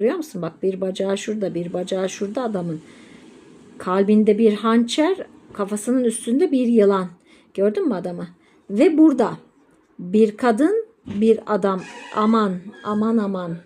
Görüyor musun? Bak bir bacağı şurada, bir bacağı şurada adamın. Kalbinde bir hançer, kafasının üstünde bir yılan. Gördün mü adamı? Ve burada bir kadın, bir adam. Aman, aman, aman.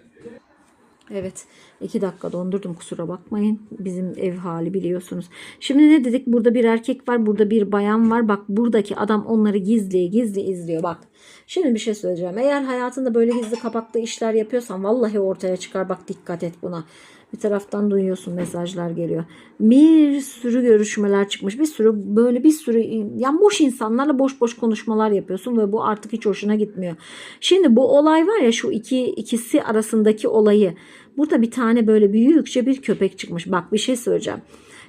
Evet. İki dakika dondurdum kusura bakmayın. Bizim ev hali biliyorsunuz. Şimdi ne dedik? Burada bir erkek var. Burada bir bayan var. Bak buradaki adam onları gizli gizli izliyor. Bak. Şimdi bir şey söyleyeceğim. Eğer hayatında böyle gizli kapaklı işler yapıyorsan vallahi ortaya çıkar. Bak dikkat et buna. Bir taraftan duyuyorsun mesajlar geliyor. Bir sürü görüşmeler çıkmış. Bir sürü böyle bir sürü yani boş insanlarla boş boş konuşmalar yapıyorsun ve bu artık hiç hoşuna gitmiyor. Şimdi bu olay var ya şu iki ikisi arasındaki olayı. Burada bir tane böyle büyükçe bir köpek çıkmış. Bak bir şey söyleyeceğim.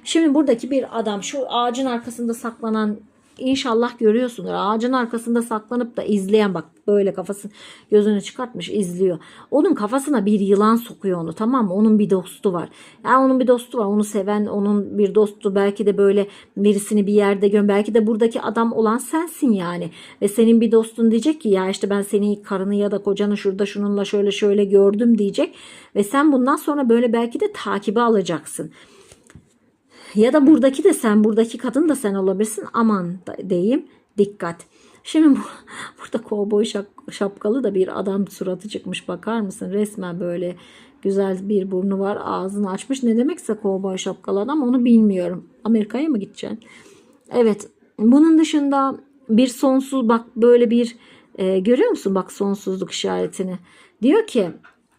Şimdi buradaki bir adam şu ağacın arkasında saklanan İnşallah görüyorsunuz. Ağacın arkasında saklanıp da izleyen bak böyle kafasını gözünü çıkartmış izliyor. Onun kafasına bir yılan sokuyor onu tamam mı? Onun bir dostu var. Yani onun bir dostu var. Onu seven onun bir dostu belki de böyle birisini bir yerde gör. Belki de buradaki adam olan sensin yani. Ve senin bir dostun diyecek ki ya işte ben senin karını ya da kocanı şurada şununla şöyle şöyle gördüm diyecek. Ve sen bundan sonra böyle belki de takibi alacaksın. Ya da buradaki de sen, buradaki kadın da sen olabilirsin. Aman diyeyim, dikkat. Şimdi bu, burada kovboy şap- şapkalı da bir adam suratı çıkmış bakar mısın? Resmen böyle güzel bir burnu var ağzını açmış. Ne demekse kovboy şapkalı adam onu bilmiyorum. Amerika'ya mı gideceksin? Evet bunun dışında bir sonsuz bak böyle bir e, görüyor musun bak sonsuzluk işaretini. Diyor ki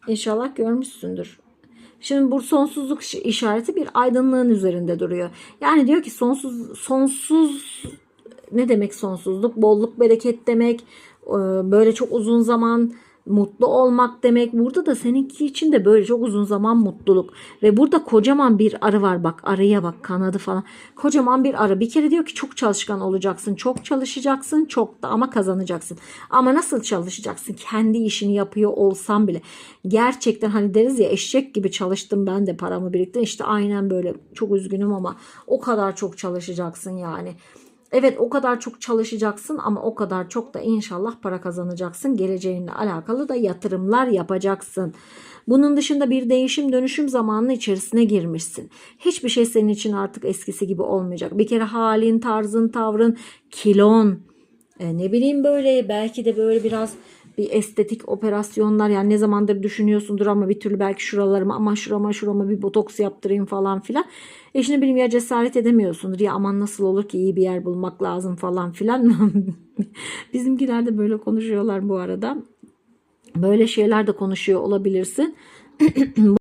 inşallah görmüşsündür. Şimdi bu sonsuzluk iş- işareti bir aydınlığın üzerinde duruyor. Yani diyor ki sonsuz sonsuz ne demek sonsuzluk? Bolluk bereket demek. e, Böyle çok uzun zaman mutlu olmak demek. Burada da seninki için de böyle çok uzun zaman mutluluk. Ve burada kocaman bir arı var bak arıya bak kanadı falan. Kocaman bir arı. Bir kere diyor ki çok çalışkan olacaksın. Çok çalışacaksın. Çok da ama kazanacaksın. Ama nasıl çalışacaksın? Kendi işini yapıyor olsan bile. Gerçekten hani deriz ya eşek gibi çalıştım ben de paramı biriktirdim. İşte aynen böyle çok üzgünüm ama o kadar çok çalışacaksın yani. Evet o kadar çok çalışacaksın ama o kadar çok da inşallah para kazanacaksın. Geleceğinle alakalı da yatırımlar yapacaksın. Bunun dışında bir değişim dönüşüm zamanının içerisine girmişsin. Hiçbir şey senin için artık eskisi gibi olmayacak. Bir kere halin, tarzın, tavrın, kilon, e, ne bileyim böyle belki de böyle biraz bir estetik operasyonlar yani ne zamandır düşünüyorsundur ama bir türlü belki şuralarıma ama şurama şurama bir botoks yaptırayım falan filan. E şimdi bileyim ya cesaret edemiyorsundur ya aman nasıl olur ki iyi bir yer bulmak lazım falan filan. Bizimkiler de böyle konuşuyorlar bu arada. Böyle şeyler de konuşuyor olabilirsin.